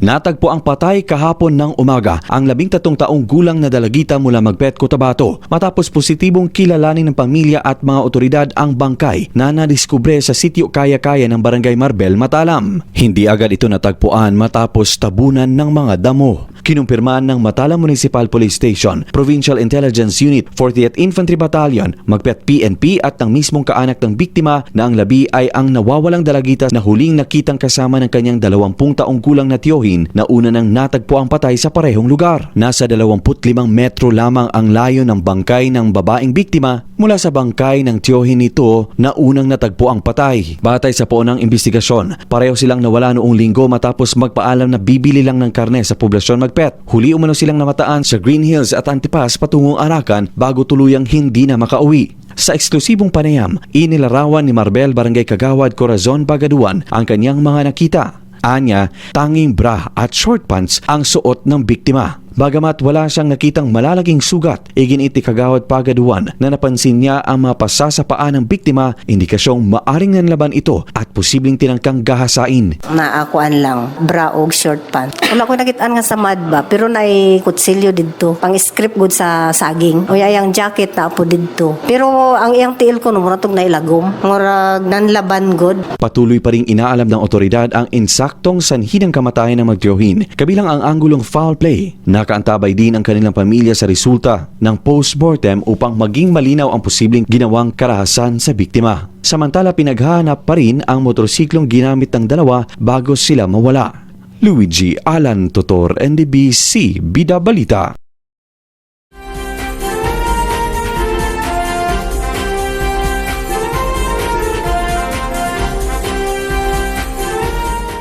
Natagpo ang patay kahapon ng umaga ang labing tatong taong gulang na dalagita mula Magpet, Cotabato matapos positibong kilalanin ng pamilya at mga otoridad ang bangkay na nadiskubre sa sitio Kaya-Kaya ng Barangay Marbel, Matalam. Hindi agad ito natagpuan matapos tabunan ng mga damo. Kinumpirmahan ng Matalam Municipal Police Station, Provincial Intelligence Unit, 40th Infantry Battalion, Magpet PNP at ng mismong kaanak ng biktima na ang labi ay ang nawawalang dalagita na huling nakitang kasama ng kanyang 20 taong gulang na tiyohin na una nang natagpo ang patay sa parehong lugar. Nasa 25 metro lamang ang layo ng bangkay ng babaeng biktima mula sa bangkay ng tiyohin nito na unang natagpo ang patay. Batay sa poonang investigasyon, pareho silang nawala noong linggo matapos magpaalam na bibili lang ng karne sa poblasyon Magpet. Huli umano silang namataan sa Green Hills at Antipas patungong Arakan bago tuluyang hindi na makauwi. Sa eksklusibong panayam, inilarawan ni Marbel Barangay Kagawad Corazon Bagaduan ang kanyang mga nakita. Anya, tanging bra at short pants ang suot ng biktima. Bagamat wala siyang nakitang malalaging sugat, iginiti kagawad pagaduan na napansin niya ang mga pasa sa paa ng biktima, indikasyong maaring nanlaban ito at posibleng tinangkang gahasain. Naakuan lang, bra og short pant. Wala ko nakitaan nga sa mad ba, pero naay kutsilyo didto. Pang script good sa saging. O yang jacket na po didto. Pero ang iyang tiil ko no, mura tong nailagom. Murag nanlaban good. Patuloy pa ring inaalam ng otoridad ang insaktong sanhi ng kamatayan ng magtiyohin, kabilang ang anggulong foul play. Nakaantabay din ang kanilang pamilya sa resulta ng post-mortem upang maging malinaw ang posibleng ginawang karahasan sa biktima. Samantala pinaghahanap pa rin ang motorsiklong ginamit ng dalawa bago sila mawala. Luigi Alan Totor, NDBC, Bida Balita.